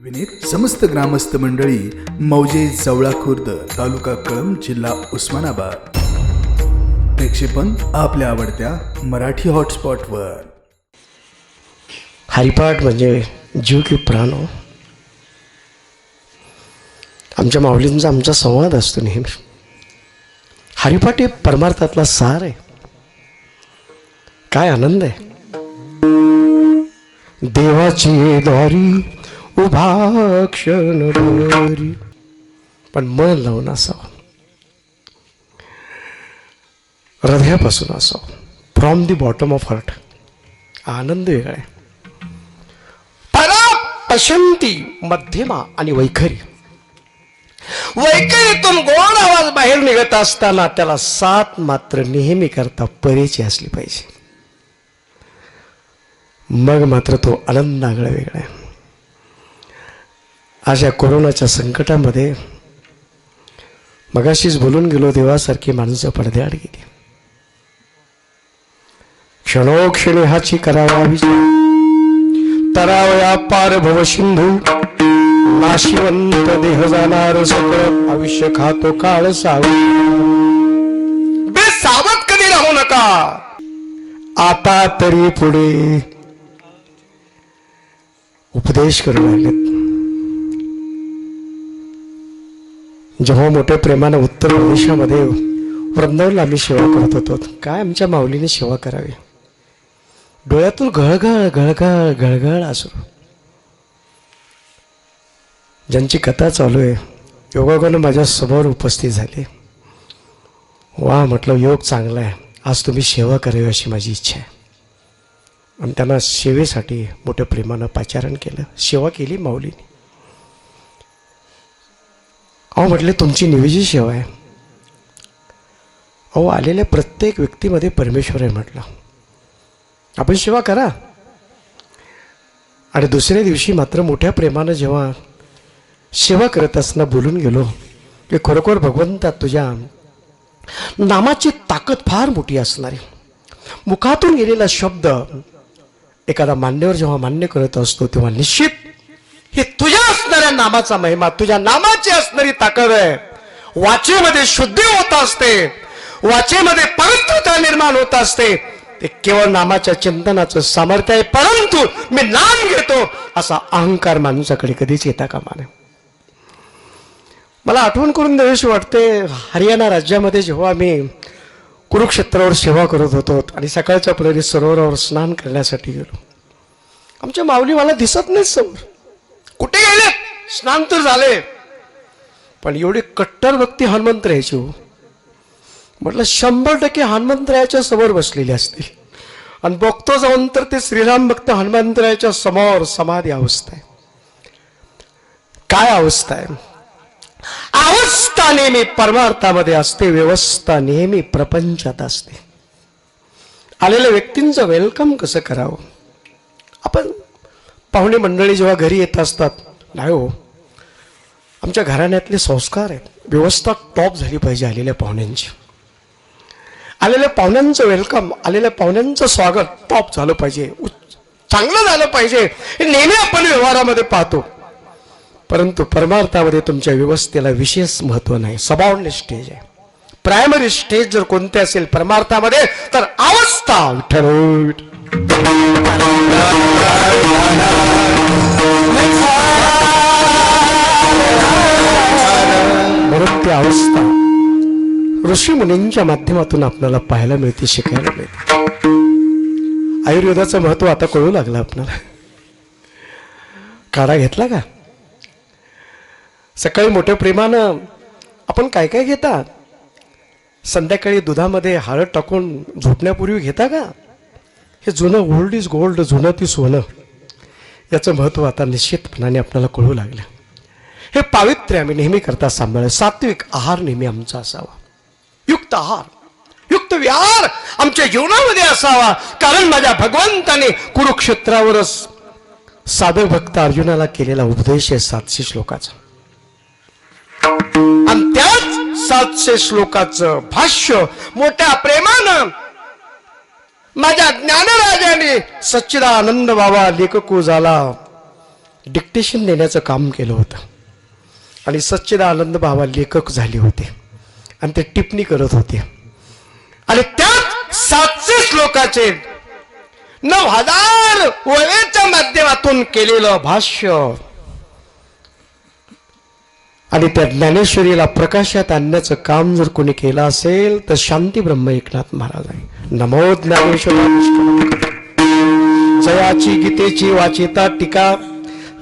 विनीत समस्त ग्रामस्थ मंडळी मौजे जवळा खुर्द तालुका कळंब जिल्हा उस्मानाबाद. प्रक्षेपण आपल्या आवडत्या मराठी हॉटस्पॉटवर. हरिपाठ म्हणजे जीव की प्राण हो. आमच्या माऊलींचा आमचा संवाद असतो नेहमी. हरिपाठ हे परमार्थातला सार आहे. काय आनंद आहे. देवाची द्वारी उभा क्षण पण मन लावून असावं. हृदयापासून असावं. From the bottom of heart आनंद वेगळा आहे. परा पशंती मध्यमा आणि वैखरी. वैखरीतून गोड आवाज बाहेर निघत असताना त्याला सात मात्र नेहमी करता परेची असली पाहिजे. मग मात्र तो आनंद आगळा वेगळा आहे. अशा कोरोनाच्या संकटामध्ये मगाशीच बोलून गेलो देवासारखी माणसं पडद्याआड गेली. क्षणोक्षणी हाची करावा तरावया पार भव सिंधू. नाशिवंत देह जाणार सकळ आयुष्य खातो काळ साव बे सावध कधी राहू नका. आता तरी पुढे उपदेश करू लागलेत जेव्हा मोठ्या प्रेमानं उत्तर प्रदेशामध्ये वृंदावनला आम्ही सेवा करत होतो काय आमच्या माऊलीने सेवा करावी? डोळ्यातून गळगळ गळगळ गळगळ असू. ज्यांची कथा चालू आहे योगाकडून माझ्यासमोर उपस्थित झाले. वा म्हटलं योग चांगला आहे. आज तुम्ही सेवा करावी अशी माझी इच्छा आहे. आणि त्यांना सेवेसाठी मोठ्या प्रेमानं पाचारण केलं. सेवा केली माऊलीने. अहो म्हटले तुमची निवेजी सेवा आहे. अहो आलेल्या प्रत्येक व्यक्तीमध्ये परमेश्वर आहे म्हटलं. आपण सेवा करा. आणि दुसऱ्या दिवशी मात्र मोठ्या प्रेमानं जेव्हा सेवा करत असताना बोलून गेलो की खरोखर भगवंता तुझ्या नामाची ताकद फार मोठी असणारी. मुखातून गेलेला शब्द एखादा मान्यवर जेव्हा मान्य करत असतो तेव्हा निश्चित ही तुझ्या असणाऱ्या नामाचा महिमा तुझ्या नामाची असणारी ताकद आहे. वाचेमध्ये शुद्धी होत असते. वाचेमध्ये पवित्रता निर्माण होत असते. ते केवळ नामाच्या चिंतनाचं सामर्थ्य आहे परंतु मी नाम घेतो असा अहंकार माणसाकडे कधीच येता कामा नये. मला आठवण करून द्यावीशी वाटते हरियाणा राज्यामध्ये जेव्हा मी कुरुक्षेत्रावर सेवा करत होतो आणि सकाळच्या प्रहरी सरोवरावर स्नान करण्यासाठी गेलो. आमच्या माऊली मला दिसत नाहीत समोर. कुठे गेले? स्नान तर झाले. पण एवढी कट्टर भक्ती हनुमंतरायाची हो. म्हटलं शंभर टक्के हनुमंतरायाच्या समोर बसलेले असतील. आणि बघतो जाऊन तर ते श्रीराम भक्त हनुमंतरायाच्या समोर समाधी अवस्था आहे. काय अवस्था आहे? अवस्था नेहमी परमार्थामध्ये असते व्यवस्था नेहमी प्रपंचात असते. आलेल्या व्यक्तींचं वेलकम कसं करावं? आपण पाहुणे मंडळी जेव्हा घरी येत असतात नाही हो आमच्या घराण्यातले संस्कार आहेत. व्यवस्था टॉप झाली पाहिजे आलेल्या पाहुण्यांची. आलेल्या पाहुण्यांचं वेलकम आलेल्या पाहुण्यांचं स्वागत टॉप झालं पाहिजे. चांगलं झालं पाहिजे. हे नेहमी आपण व्यवहारामध्ये पाहतो. परंतु परमार्थामध्ये तुमच्या व्यवस्थेला विशेष महत्त्व नाही. सबॉर्डिनेट स्टेज आहे. प्रायमरी स्टेज जर कोणते असेल परमार्थामध्ये तर अवस्था विठ्ठल म्हणून ती अवस्था. ऋषी मुनींच्या माध्यमातून आपल्याला पाहायला मिळते शिकायला मिळते. आयुर्वेदाचं महत्त्व आता कळू लागलं आपल्याला. काढा घेतला का? सकाळी मोठ्या प्रेमानं आपण काय काय घेता? संध्याकाळी दुधामध्ये हळद टाकून झोपण्यापूर्वी घेता का? हे जुनं ओल्ड इज गोल्ड जुनं ती सोनं याचं महत्त्व आता निश्चितपणाने आपल्याला कळू लागलं. हे पावित्र्य आम्ही नेहमी करता सांभाळ सात्विक आहार नेहमी आमचा असावा. युक्त आहार युक्त विहार आमच्या जीवनामध्ये असावा. कारण माझ्या भगवंताने कुरुक्षेत्रावरच साधक भक्त अर्जुनाला केलेला उपदेश आहे सातशे श्लोकाचा. आणि त्याच सातशे श्लोकाचं भाष्य मोठ्या प्रेमानं माझ्या ज्ञानराजाने सच्चिदानंद बाबा लेखकू झाला. डिक्टेशन देण्याचं काम केलं होतं. आणि सच्चिदानंद बाबा लेखक झाले होते. आणि ते टिप्पणी करत होते. आणि त्यात सातशे श्लोकाचे नऊ हजार वळेच्या माध्यमातून केलेलं भाष्य आणि त्या ज्ञानेश्वरीला प्रकाशात आणण्याचं काम जर कोणी केलं असेल तर शांती ब्रह्म एकनाथ महाराज आहे. नमो ज्ञानेश्वर जयाची गीतेची वाचिता टीका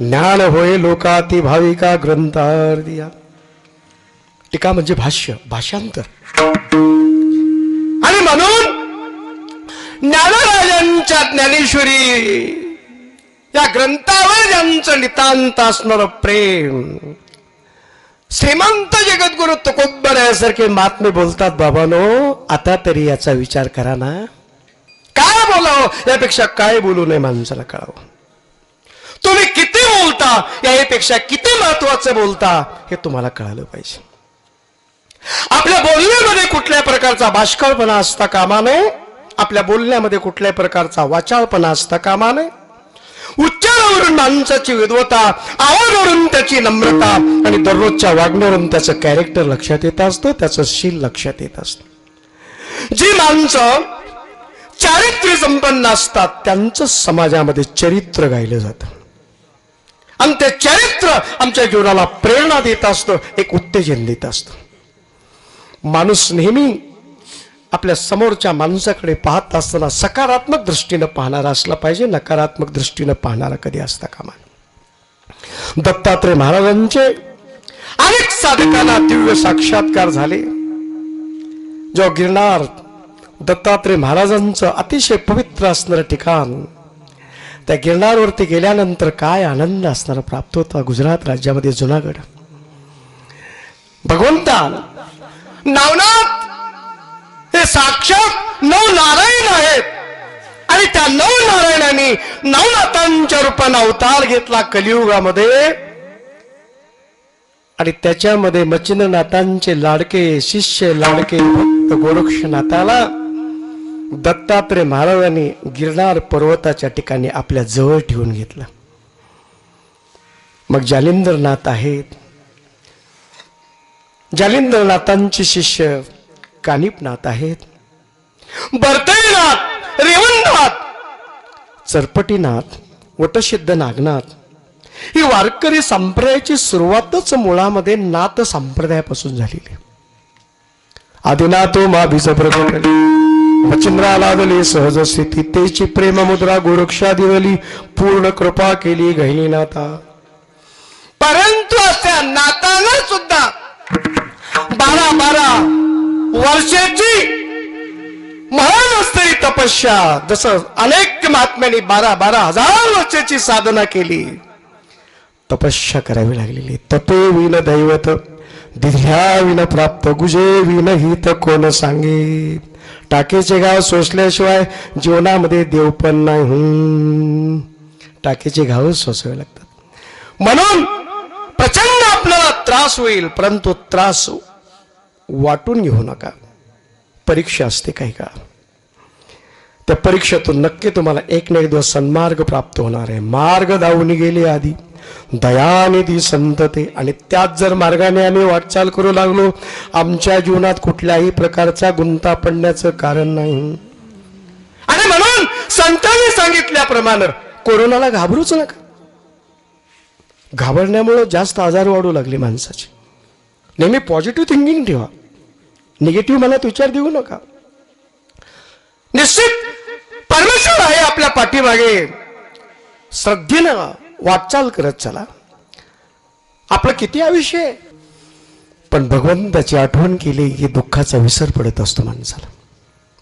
ज्ञान होय लोकाती भाविका ग्रंथार्दिया टीका म्हणजे भाष्य भाषांतर. आणि म्हणून ज्ञानराजांच्या ज्ञानेश्वरी या ग्रंथावर ज्यांचं नितांत असणार प्रेम श्रीमंत जगद्गुरु तुकोबर यासारखे महात्मे बोलतात बाबानो आता तरी याचा विचार करा ना. काय बोलावं? यापेक्षा काय बोलू नये माणसाला कळावं? तुम्ही किती बोलता? यापेक्षा किती महत्वाचं बोलता? हे तुम्हाला कळालं पाहिजे. आपल्या बोलण्यामध्ये कुठल्या प्रकारचा बाष्कळपणा असता कामा नये? आपल्या बोलण्यामध्ये कुठल्याही प्रकारचा वाचाळपणा असता कामा नये? उच्चारावरून माणसाची विद्वता आवाजावरून त्याची नम्रता आणि दररोजच्या वागण्यावरून त्याचं कॅरेक्टर लक्षात येत असतं त्याचं शील लक्षात येत असतं जी माणसं चारित्र्य संपन्न असतात त्यांचं समाजामध्ये चरित्र गायलं जातं आणि ते चरित्र आमच्या जीवनाला प्रेरणा देत असतं एक उत्तेजन देत असतं माणूस नेहमी आपल्या समोरच्या माणसाकडे पाहत असताना सकारात्मक दृष्टीनं पाहणारा असला पाहिजे नकारात्मक दृष्टीनं पाहणारा कधी असता कामा दत्तात्रय महाराजांचे अनेक साधकांना दिव्य साक्षात्कार झाले. जो गिरणार दत्तात्रय महाराजांचं अतिशय पवित्र असणारं ठिकाण त्या गिरणारवरती गेल्यानंतर काय आनंद असणारा प्राप्त होता? गुजरात राज्यामध्ये जुनागड. भगवंता नावनाथ साक्षात नऊ नारायण आहेत. आणि त्या नऊ नारायणांनी नवनाथांच्या रूपाने अवतार घेतला कलियुगामध्ये. आणि त्याच्यामध्ये मचिंद्रनाथांचे लाडके शिष्य लाडके भक्त गोरक्षनाथाला दत्तात्रय महाराजांनी गिरनार पर्वताच्या ठिकाणी आपल्या जवळ ठेवून घेतलं. मग जालिंद्रनाथ आहेत. जालिंदरनाथांचे शिष्य कानिपनाथ आहेत. बर्तईनाथ रेवणनाथ. चरपटीनाथ वटसिद्ध नागनाथ. ही वारकरी संप्रदायाची सुरुवातच मुळामध्ये नाथ संप्रदायापासून झालेली आदिनाथो मा बीज मचिंद्रा सहज स्थिती. तेची प्रेम मुद्रा गोरक्षा दिवली. पूर्ण कृपा केली गहिनीनाथा. परंतु अशा नाताना सुद्धा बारा बारा वर्षाची महान असतरी तपस्या. जसं अनेक महात्म्यांनी बारा बारा हजार वर्षाची साधना केली. तपस्या करावी लागलेली. तपे विन दैवत दिध्या विन प्राप्त गुजे विन हित कोण सांगे? टाकेचे गाव सोसल्याशिवाय जीवनामध्ये देव पण नाही. टाकेचे गाव सोसावे लागतात. म्हणून प्रचंड आपल्याला त्रास होईल परंतु त्रास वाटून घेऊ नका. परीक्षा असते काही का त्या परीक्षेतून नक्की तुम्हाला एक ना एक दिवस सन्मार्ग प्राप्त होणार आहे. मार्ग धावून गेले आधी. दयानिधी संतते. आणि त्याच जर मार्गाने आम्ही वाटचाल करू लागलो आमच्या जीवनात कुठल्याही प्रकारचा गुंता पडण्याचं कारण नाही. आणि म्हणून संतांनी सांगितल्याप्रमाणे कोरोनाला घाबरूच नका. घाबरण्यामुळं जास्त आजार वाढू लागले माणसाचे. नेहमी पॉझिटिव्ह थिंकिंग ठेवा. निगेटिव्ह मनात विचार देऊ नका. निश्चित परमेश्वर आहे आपल्या पाठीमागे. श्रद्धेनं वाटचाल करत चला. आपलं किती आयुष्य आहे? पण भगवंताची आठवण केली की दुःखाचा विसर पडत असतो माणसाला.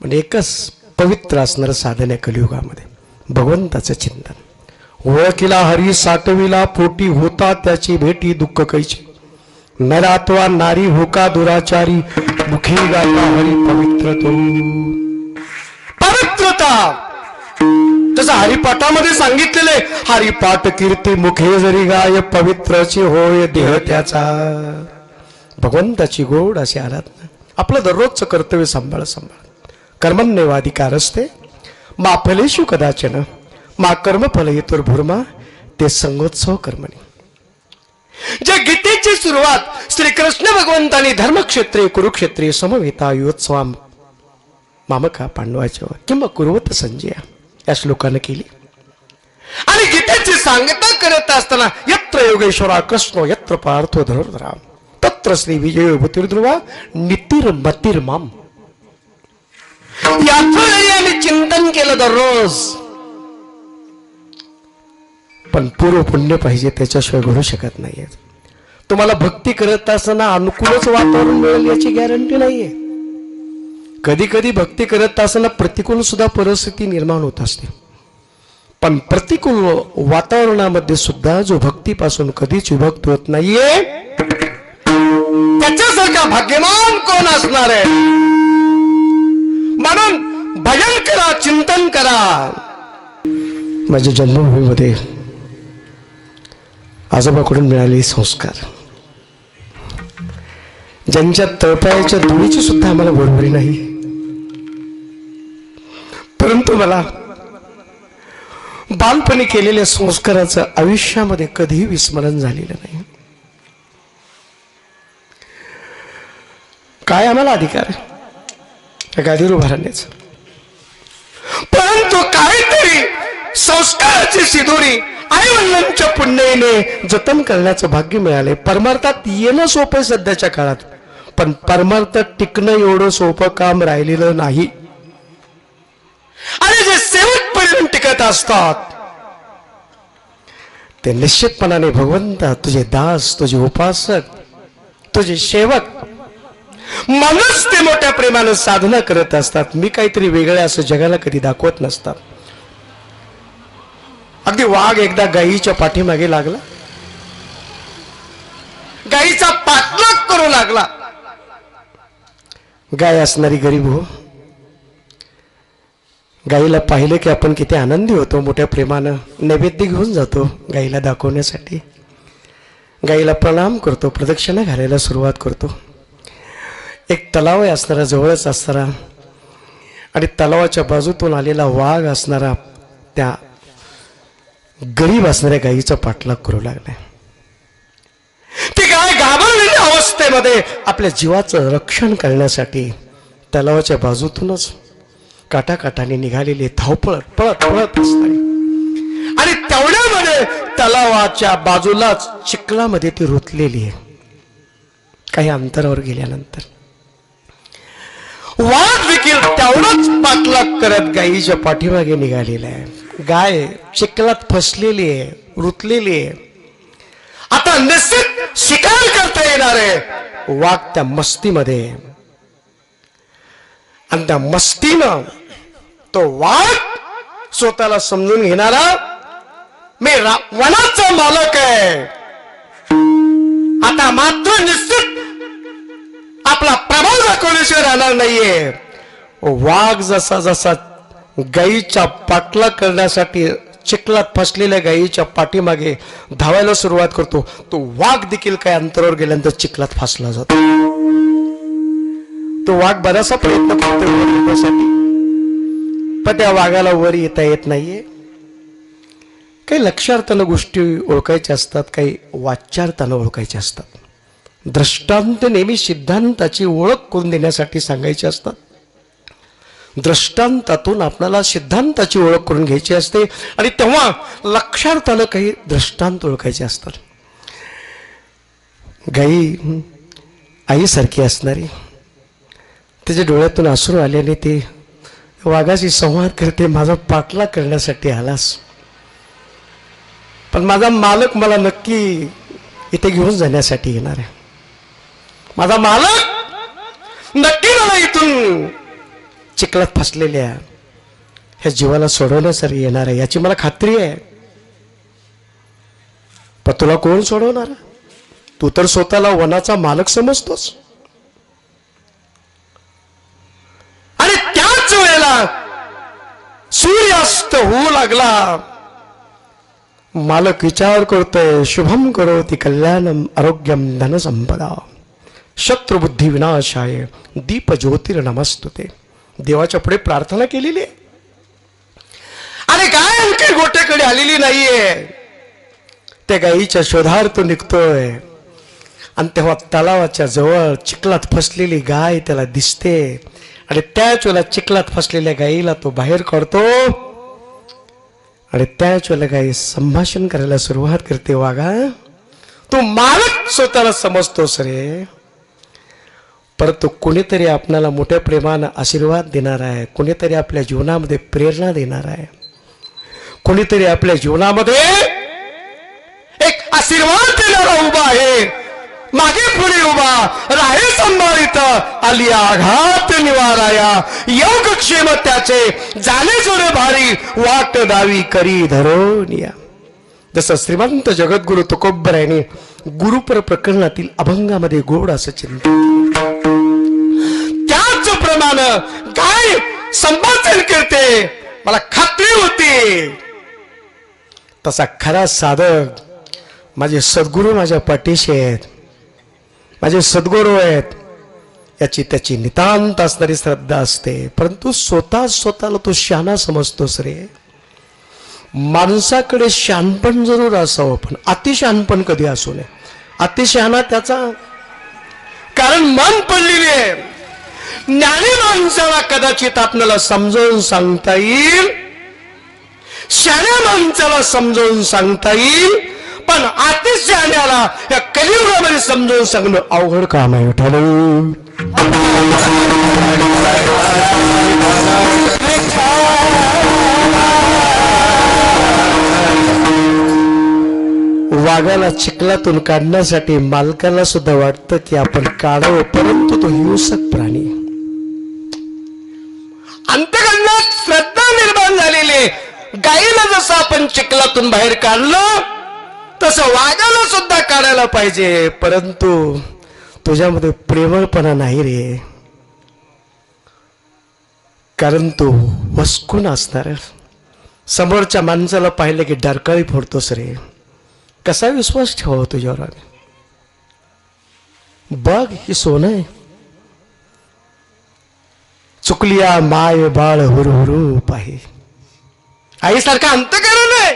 पण एकच पवित्र असणारं साधन आहे कलियुगामध्ये. भगवंताचं चिंतन. ओळखीला हरी साठविला पोटी होता त्याची भेटी दुःख कैची. नरात्वा नारी होका दुराचारी मुखी गाता हरी पवित्र तो. पवित्रता! जसं हरिपाठामध्ये सांगितलेले हरिपाठ कीर्ती मुखे जरी गाय पवित्रची होय देह त्याचा. भगवंताची गोड अशी आराधना. आपलं दररोजचं कर्तव्य सांभाळ सांभाळ. कर्मण्यवाधिकार असते. मा फलेशु कदाचन मा कर्मफल येतुर्भुर्मा ते संगोत्सव कर्मणी. ज्या गीतेची सुरुवात श्रीकृष्ण भगवंतानी धर्मक्षेत्रे कुरुक्षेत्रे समवेता युत्सवा मामका पांडवाच्या किंवा कुरुवत संजया या श्लोकानं केली. आणि गीतेची सांगता करत असताना यत्र योगेश्वरा कृष्ण यत्र पार्थो धनुर्धरा तत्र श्री विजय भूतिर्ध्रुवा नितीर मतीर माम याचं आम्ही चिंतन केलं दररोज. पण पूर्व पुण्य पाहिजे त्याच्याशिवाय घडू शकत नाहीये. तुम्हाला भक्ती करत असताना अनुकूलच वातावरण मिळेल याची गॅरंटी नाहीये. कधी कधी भक्ती करत असताना प्रतिकूल सुद्धा परिस्थिती निर्माण होत असते. पण प्रतिकूल वातावरणामध्ये सुद्धा जो भक्तीपासून कधीच विभक्त होत नाहीये त्याच्यासारखा भाग्यमान कोण असणार आहे? म्हणून भजन करा चिंतन करा. माझ्या जन्मभूमीमध्ये आजोबाकडून मिळालेले संस्कार? ज्यांच्या तळपायाच्या धुळीची सुद्धा आम्हाला बरोबरी नाही. परंतु मला बालपणी केलेल्या संस्काराचं आयुष्यामध्ये कधीही विस्मरण झालेलं नाही. काय आम्हाला अधिकार आहे? त्या गादीवर उभा राहण्याचा. परंतु काहीतरी संस्काराची सिदोरी आई वडिलांच्या पुण्याने जतन करण्याचं भाग्य मिळाले. परमार्थात येणं सोपं आहे सध्याच्या काळात. पण परमार्थात टिकणं एवढं सोपं काम राहिलेलं नाही. आणि जे सेवक परिणाम टिकत असतात ते निश्चितपणाने भगवंता तुझे दास तुझे उपासक तुझे सेवक म्हणूनच ते मोठ्या प्रेमानं साधना करत असतात. मी काहीतरी वेगळे असं जगाला कधी दाखवत नसतात. अगदी वाघ एकदा गायीच्या पाठीमागे लागला. गायीचा पाठलाग करू लागला. गाय असणारी गरीब हो गाईला पाहिलं की आपण किती आनंदी होतो मोठ्या प्रेमानं नैवेद्य घेऊन जातो गाईला दाखवण्यासाठी. गाईला प्रणाम करतो प्रदक्षिणा घालायला सुरुवात करतो. एक तलाव आहे असणारा जवळच असणारा आणि तलावाच्या बाजूतून आलेला वाघ असणारा त्या गरीब असणाऱ्या गायीचा पाठलाग करू लागलाय. ती गाय घाबरलेल्या अवस्थेमध्ये आपल्या जीवाचं रक्षण करण्यासाठी तलावाच्या बाजूतूनच काटाकाटाने निघालेली धावपळ पळत पळत असणारी आणि तेवढ्यामध्ये तलावाच्या बाजूलाच चिखलामध्ये ती रुतलेली आहे. काही अंतरावर गेल्यानंतर. वाघ देखील तेवढाच पाठलाग करत गायीच्या पाठीमागे निघालेला आहे. गाय चिखलात फसलेली आहे रुतलेली आहे. आता निश्चित शिकार करता येणार आहे. वाघ त्या मस्तीमध्ये. आणि त्या मस्तीनं तो वाघ स्वतःला समजून घेणारा मी वनाचा मालक आहे. आता मात्र निश्चित आपला प्रभाव दाखवल्याशिवाय राहणार नाहीये. वाघ जसा जसा गाईच्या पाठला करण्यासाठी चिखलात फसलेल्या गाईच्या पाठीमागे धावायला सुरुवात करतो. तो वाघ देखील काही अंतरावर गेल्यानंतर चिखलात फसला जातो. तो वाघ बराचसा प्रयत्न करतो येण्यासाठी. पण त्या वाघाला वर येता येत नाहीये. काही लक्षार्थानं गोष्टी ओळखायच्या असतात काही वाच्यार्थानं ओळखायच्या असतात. दृष्टांत नेहमी सिद्धांताची ओळख करून देण्यासाठी सांगायचे असतात. दृष्टांतातून आपल्याला सिद्धांताची ओळख करून घ्यायची असते. आणि तेव्हा लक्षार्थानं काही दृष्टांत ओळखायचे असतात. गाई आईसारखी असणारी त्याच्या डोळ्यातून आसरू आल्याने ते वाघाशी संवाद करते माझा पाठला करण्यासाठी आलास. पण माझा मालक मला नक्की इथे घेऊन जाण्यासाठी येणार आहे. माझा मालक नक्की मला इथून चिखलात फसलेल्या ह्या जीवाला सोडवण्यासाठी येणार आहे. याची मला खात्री आहे. पण तुला कोण सोडवणार? तू तर स्वतःला वनाचा मालक समजतोस. आणि त्याच वेळेला सूर्यास्त होऊ लागला. मालक विचार करतोय शुभम करोति कल्याणम आरोग्यम धनसंपदा. शत्रुबुद्धी विनाशाय दीप ज्योतिर नमस्तुते देवाच्या पुढे प्रार्थना केलेली आहे. अरे काय आणखी गोट्याकडे आलेली नाहीये. त्या गाईच्या शोधार तो निघतोय. आणि तेव्हा तलावाच्या जवळ चिखलात फसलेली गाय त्याला दिसते. आणि त्याच वेळेला चिखलात फसलेल्या गाईला तो बाहेर काढतो. आणि त्याच वेळेला गाई संभाषण करायला सुरुवात करते. वागा तू मालक स्वतःला समजतोस रे. परंतु कुणीतरी आपणाला मोठ्या प्रेमानं आशीर्वाद देणार आहे. कुणीतरी आपल्या जीवनामध्ये प्रेरणा देणार आहे. कुणीतरी आपल्या जीवनामध्ये एक आशीर्वाद देणारा उभा आहे. मागे पुढे उभा राहे संभाळित. आली आघात निवाराया. योग क्षेम त्याचे. जाणे जोडे भारी. वाट दावी करी धरोनिया. जसं श्रीमंत जगद्गुरु तुकोबरायाने गुरुपर प्रकरणातील अभंगामध्ये गोड असं चिंतन धर्मानं काय संपादन करते? मला खात्री होती. तसा खरा साधक माझे सद्गुरू माझ्या पाठीशी आहेत. माझे सद्गुरू आहेत. याची त्याची नितांत असणारी श्रद्धा असते. परंतु स्वतः स्वतःला तो शहाणा समजतोस रे. माणसाकडे शहाणपण जरूर असावं पण अतिशहाणपण कधी असू नये. अतिशहाणा त्याचा कारण मन पडलेली आहे ज्ञानी माणसाला कदाचित आपल्याला समजावून सांगता येईल. शाण्या माणसाला समजावून सांगता येईल. पण अतिशहाण्याला या कलियुगामध्ये समजावून सांगणं अवघड काम आहे वाघाला चिखलातून काढण्यासाठी मालकाला सुद्धा वाटतं की आपण काढावं परंतु तो हिंसक प्राणी आहे. अंतकरणात श्रद्धा निर्माण झालेली आहे. गाईला जसं आपण चिखलातून बाहेर काढलं तसं वाघाला सुद्धा काढायला पाहिजे. परंतु तुझ्यामध्ये प्रेमळपणा नाही रे. कारण तू वसकून असणार. समोरच्या माणसाला पाहिलं की डरकाळी फोडतोस रे. कसा विश्वास ठेवावा तुझ्यावर आम्ही? बघ ही सोनं आहे. चुकलिया माय बाळ हुरहुरूप आहे आईसारखं अंतकरण आहे.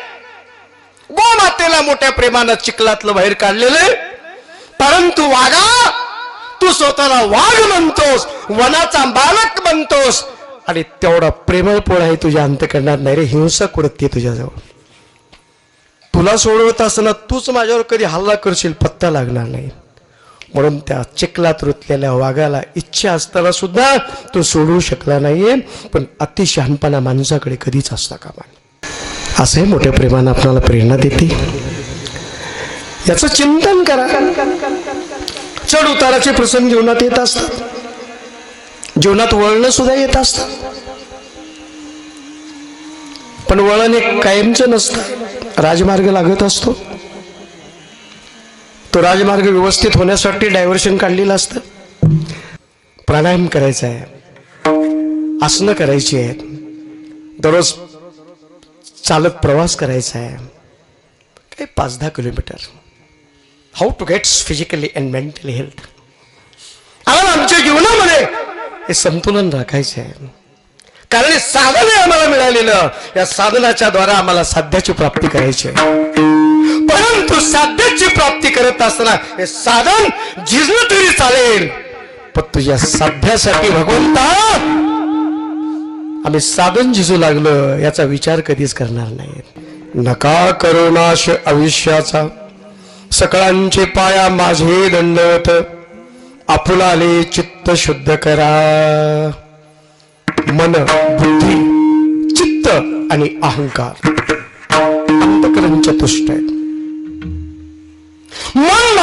गो मातेला मोठ्या प्रेमानं चिखलातलं बाहेर काढलेलं आहे. परंतु वागा तू स्वतःला वाघ म्हणतोस वनाचा बालक म्हणतोस आणि तेवढा प्रेमळपोळ आहे तुझ्या अंतकरणात नाही रे हिंसक वृत्ती तुझ्याजवळ. तुला सोडवत असताना तूच माझ्यावर कधी हल्ला करशील पत्ता लागणार नाही. म्हणून त्या चिखलात रुतलेल्या वाघाला इच्छा असताना सुद्धा तो सोडवू शकला नाहीये. पण अतिशहानपणा माणसाकडे कधीच असता कामा असे असंही मोठ्या प्रेमानं आपल्याला प्रेरणा देते. याचं चिंतन करा. चढ उताराचे प्रसंग जीवनात येत असतात. जीवनात वळणं सुद्धा येत असतात. पण वळण एक कायमचं नसतं. राजमार्ग लागत असतो. तो राजमार्ग व्यवस्थित होण्यासाठी डायव्हर्शन काढलेलं असतं. प्राणायाम करायचा आहे. आसनं करायची आहेत. दररोज चालत प्रवास करायचा आहे. काही पाच दहा kilometre. How to gets physically and mentally health आम्हाला आमच्या जीवनामध्ये हे संतुलन राखायचं आहे. कारण हे साधन आहे आम्हाला मिळालेलं. या साधनाच्या द्वारा आम्हाला साध्याची प्राप्ती करायची आहे. परंतु साध्याची प्राप्ती करत असताना हे साधन झिजलं तरी चालेल. पण तुझ्या साध्यासाठी भगवंता आम्ही साधन झिजू लागलो याचा विचार कधीच करणार नाही. नका करुणाश आयुष्याचा सकळांचे पाया माझे दंडवत. आपुलाले चित्त शुद्ध करा. मन बुद्धी चित्त आणि अहंकार. अंतकरण चतुष्ट आहेत.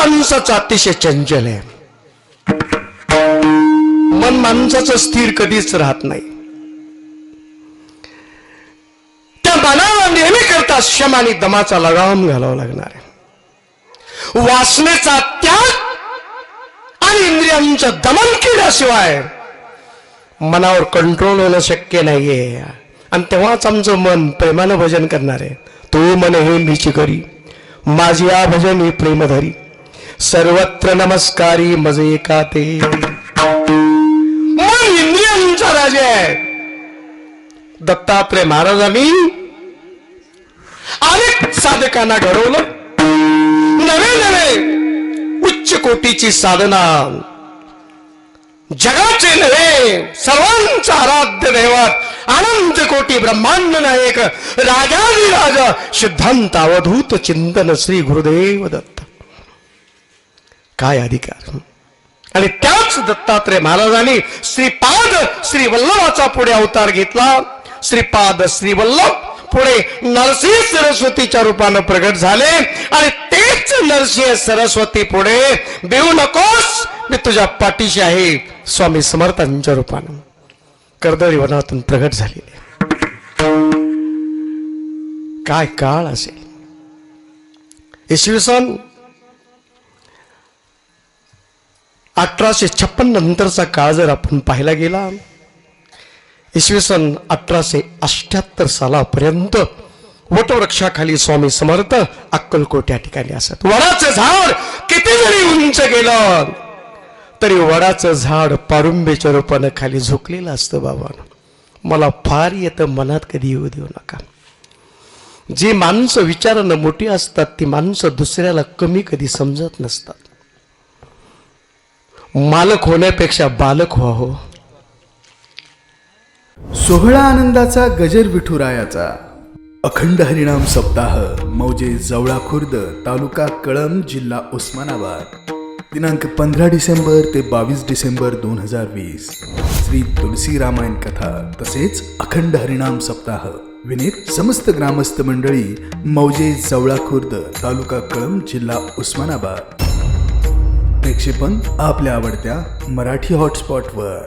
माणसाचं अतिशय चंचल आहे. मन माणसाचं स्थिर कधीच राहत नाही. त्या मनाला नेहमी करता शम आणि दमाचा लगाम घालावा लागणार आहे. वासनेचा त्याग आणि इंद्रियांचं दमन केल्याशिवाय मनावर कंट्रोल होणं शक्य नाहीये. आणि तेव्हाच आमचं मन प्रेमानं भजन करणार आहे. तो मन हे मीची करी माझी आ भजन ही प्रेमधरी. सर्वत्र नमस्कारी मजे का ते मन इंद्रियांचा राजा आहे दत्तात्रय महाराजांनी अनेक साधकांना घडवलं. मुक्तीची साधना. जगाचे नव्हे सर्वांचा आराध्य दैवत अनंत कोटी ब्रह्मांड नायक राजाधिराज सिद्धांत अवधूत चिंतन श्री गुरुदेव दत्त. काय अधिकार? आणि त्याच दत्तात्रय महाराजांनी श्रीपाद श्री वल्लभाचा पुढे अवतार घेतला. श्रीपाद श्री वल्लभ पुढे नरसिंह सरस्वतीच्या रूपानं प्रगट झाले. आणि तेच नरसिंह सरस्वती पुढे देऊ नकोस मी तुझ्या पाठीशी आहे. स्वामी समर्थांच्या रूपानं कर्दळी वनातून प्रगट झालेले काय काळ असेल? इसवी सन अठराशे छप्पन नंतरचा काळ जर आपण पाहायला गेला इसवी सन अठराशे अठ्याहत्तर सालापर्यंत वटवृक्षाखाली स्वामी समर्थ अक्कलकोट या ठिकाणी असत. वडाचं झाड किती जरी उंच गेलं तरी वडाचं झाड पारुंबेच्या रूपानं खाली झोकलेलं असतं बाबा. मला फार येतं मनात कधी येऊ देऊ नका. जी माणसं विचारानं मोठी असतात ती माणसं दुसऱ्याला कमी कधी समजत नसतात. मालक होण्यापेक्षा बालक व्हा हो सोहळा आनंदाचा गजर विठुरायाचा. अखंड हरिणाम सप्ताह मौजे जवळा खुर्द तालुका कळंब जिल्हा उस्मानाबाद. दिनांक पंधरा डिसेंबर ते बावीस डिसेंबर दोन हजार वीस. श्री तुलसी रामायण कथा तसेच अखंड हरिणाम सप्ताह. विनीत समस्त ग्रामस्थ मंडळी मौजे जवळा खुर्द तालुका कळंब जिल्हा उस्मानाबाद. प्रक्षेपण आपल्या आवडत्या मराठी हॉटस्पॉटवर